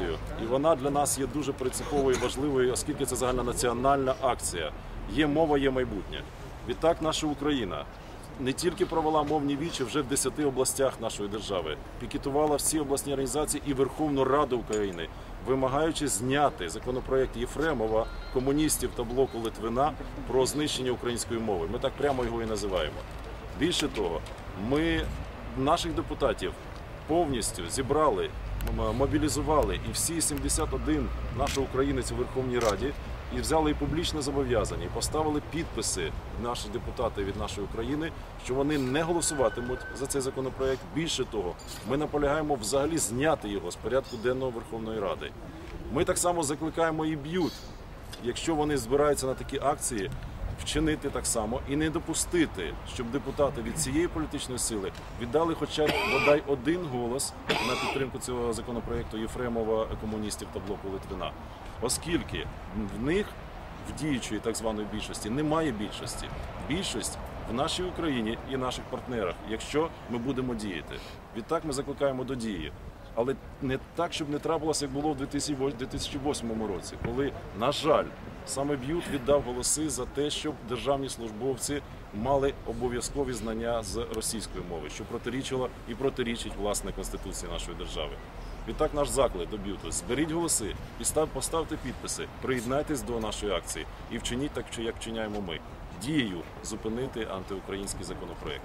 акцію, і вона для нас є дуже принциповою і важливою, оскільки це загальнонаціональна акція. Є мова, є майбутнє. Відтак, наша Україна не тільки провела мовні вічі вже в 10 областях нашої держави, пікетувала всі обласні організації і Верховну Раду України, вимагаючи зняти законопроект Єфремова, комуністів та блоку Литвина про знищення української мови. Ми так прямо його і називаємо. Більше того, ми наших депутатів повністю зібрали, мобілізували і всі 71 наших українець у Верховній Раді і взяли публічне зобов'язання, і поставили підписи наші депутати від нашої України, що вони не голосуватимуть за цей законопроект. Більше того, ми наполягаємо взагалі зняти його з порядку денного Верховної Ради. Ми так само закликаємо і б'ють, якщо вони збираються на такі акції, вчинити так само і не допустити, щоб депутати від цієї політичної сили віддали хоча б бодай один голос на підтримку цього законопроекту Єфремова, комуністів та блоку Литвина, оскільки в них в діючої так званої більшості немає більшості. Більшість в нашій Україні і наших партнерах, якщо ми будемо діяти. Відтак ми закликаємо до дії. Але не так, щоб не трапилося, як було в 2008 році, коли, на жаль, саме Б'ют віддав голоси за те, щоб державні службовці мали обов'язкові знання з російської мови, що протирічило і протирічить власне конституції нашої держави. Відтак наш заклик до Б'юту. Зберіть голоси, підстав- поставте підписи, приєднайтесь до нашої акції і вчиніть так, як вчиняємо ми. Дією зупинити антиукраїнський законопроект.